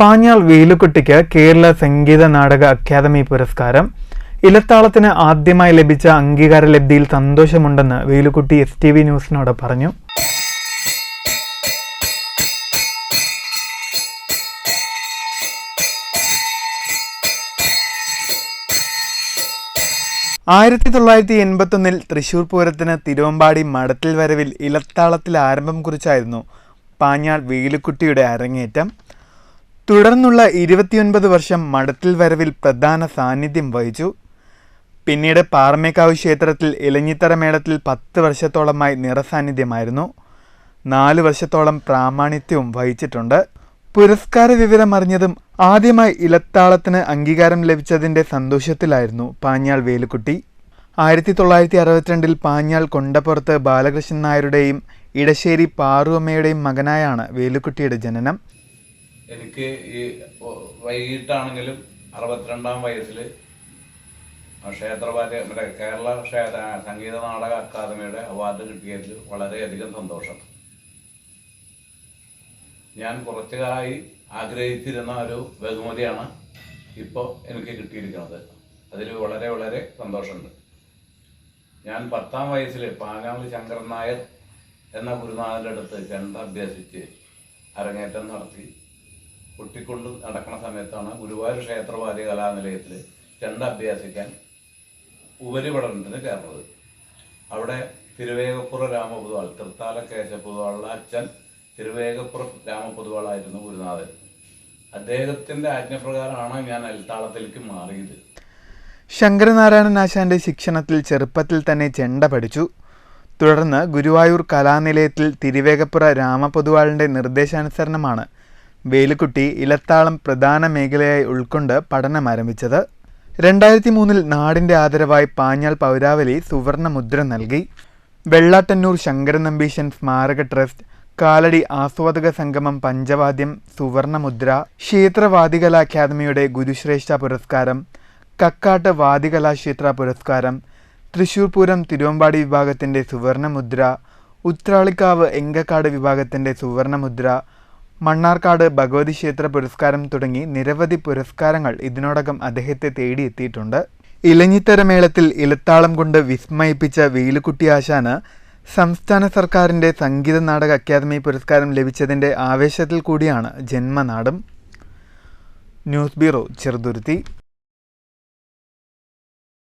Panjal വേലുക്കുട്ടിക്ക് Kerala Sangeetha Nataka academy പുരസ്കാരം. ഇലത്താളത്തിന് ആദ്യമായി ലഭിച്ച അംഗീകാര ലബ്ധിയിൽ സന്തോഷമുണ്ടെന്ന് വേലുക്കുട്ടി എസ് ടി വി ന്യൂസിനോട് പറഞ്ഞു. ആയിരത്തി തൊള്ളായിരത്തി എൺപത്തൊന്നിൽ തൃശൂർ പൂരത്തിന് തിരുവമ്പാടി മഠത്തിൽ വരവിൽ ഇലത്താളത്തിൽ ആരംഭം കുറിച്ചായിരുന്നു പാഞ്ഞാൾ വേലുക്കുട്ടിയുടെ അരങ്ങേറ്റം. തുടർന്നുള്ള ഇരുപത്തിയൊൻപത് വർഷം മഠത്തിൽ വരവിൽ പ്രധാന സാന്നിധ്യം വഹിച്ചു. പിന്നീട് പാറമേക്കാവ് ക്ഷേത്രത്തിൽ ഇലഞ്ഞിത്തറ മേളത്തിൽ പത്ത് വർഷത്തോളമായി നിറസാന്നിധ്യമായിരുന്നു. നാല് വർഷത്തോളം പ്രാമാണിത്യവും വഹിച്ചിട്ടുണ്ട്. പുരസ്കാര വിവരം അറിഞ്ഞതും ആദ്യമായി ഇലത്താളത്തിന് അംഗീകാരം ലഭിച്ചതിന്റെ സന്തോഷത്തിലായിരുന്നു പാഞ്ഞാൾ വേലുക്കുട്ടി. ആയിരത്തി തൊള്ളായിരത്തി അറുപത്തിരണ്ടിൽ പാഞ്ഞാൾ കൊണ്ടപ്പുറത്ത് ബാലകൃഷ്ണൻ നായരുടെയും ഇടശ്ശേരി പാറുവമ്മയുടെയും മകനായാണ് വേലുക്കുട്ടിയുടെ ജനനം. എനിക്ക് ഈ വൈകിട്ടാണെങ്കിലും അറുപത്തിരണ്ടാം വയസ്സിൽ ക്ഷേത്രപാല മറ്റേ കേരള ക്ഷേത്ര സംഗീത നാടക അക്കാദമിയുടെ അവാർഡ് കിട്ടിയതിൽ വളരെയധികം സന്തോഷം. ഞാൻ കുറച്ചു കാലമായി ആഗ്രഹിച്ചിരുന്ന ഒരു ബഹുമതിയാണ് ഇപ്പോൾ എനിക്ക് കിട്ടിയിരിക്കുന്നത്. അതിൽ വളരെ വളരെ സന്തോഷമുണ്ട്. ഞാൻ പത്താം വയസ്സിൽ പാങ്ങാളി ശങ്കരൻ നായർ എന്ന ഗുരുനാഥന്റെ അടുത്ത് ചെണ്ട അഭ്യസിച്ച് അരങ്ങേറ്റം നടത്തി. കുട്ടിക്കൊണ്ട് നടക്കുന്ന സമയത്താണ് ഗുരുവായൂർ ക്ഷേത്രവാദ്യ കലാനിലയത്തിൽ ചെണ്ട അഭ്യസിക്കാൻ ഉപരിപഠനത്തിന് കയറുന്നത്. അവിടെ തിരുവേഗപ്പുറ രാമപൊതുവാൾ തൃത്താല കേശപ്പൊതുവാളുടെ അച്ഛൻ തിരുവേഗപ്പുറ രാമപൊതുവാളായിരുന്നു ഗുരുനാഥൻ. അദ്ദേഹത്തിന്റെ ആജ്ഞപ്രകാരമാണ് ഞാൻ അൽത്താളത്തിലേക്ക് മാറിയത്. ശങ്കരനാരായണൻ ആശാന്റെ ശിക്ഷണത്തിൽ ചെറുപ്പത്തിൽ തന്നെ ചെണ്ട പഠിച്ചു. തുടർന്ന് ഗുരുവായൂർ കലാനിലയത്തിൽ തിരുവേഗപ്പുറ രാമപൊതുവാളിന്റെ നിർദ്ദേശാനുസരണമാണ് വേലുക്കുട്ടി ഇലത്താളം പ്രധാന മേഖലയായി ഉൾക്കൊണ്ട് പഠനം ആരംഭിച്ചത്. രണ്ടായിരത്തി മൂന്നിൽ നാടിന്റെ ആദരവായി പാഞ്ഞാൽ പൗരാവലി സുവർണ മുദ്ര നൽകി. വെള്ളാട്ടന്നൂർ ശങ്കരൻ നമ്പീശൻ സ്മാരക ട്രസ്റ്റ് കാലടി ആസ്വാദക സംഗമം പഞ്ചവാദ്യം സുവർണമുദ്ര ക്ഷേത്രവാദികല അക്കാദമിയുടെ ഗുരുശ്രേഷ്ഠ പുരസ്കാരം കക്കാട്ട് വാദികലാക്ഷേത്ര പുരസ്കാരം തൃശൂർ പൂരം തിരുവമ്പാടി വിഭാഗത്തിന്റെ സുവർണമുദ്ര ഉത്രാളിക്കാവ് എങ്കക്കാട് വിഭാഗത്തിന്റെ സുവർണമുദ്ര മണ്ണാർക്കാട് ഭഗവതി ക്ഷേത്ര പുരസ്കാരം തുടങ്ങി നിരവധി പുരസ്കാരങ്ങൾ ഇതിനോടകം അദ്ദേഹത്തെ തേടിയെത്തിയിട്ടുണ്ട്. ഇലഞ്ഞിത്തര മേളത്തിൽ ഇലത്താളം കൊണ്ട് വിസ്മയിപ്പിച്ച വേലുക്കുട്ടി ആശാന് സംസ്ഥാന സർക്കാരിന്റെ സംഗീത നാടക അക്കാദമി പുരസ്കാരം ലഭിച്ചതിന്റെ ആവേശത്തിൽ കൂടിയാണ് ജന്മനാടും. News bureau Cheruthuruthy.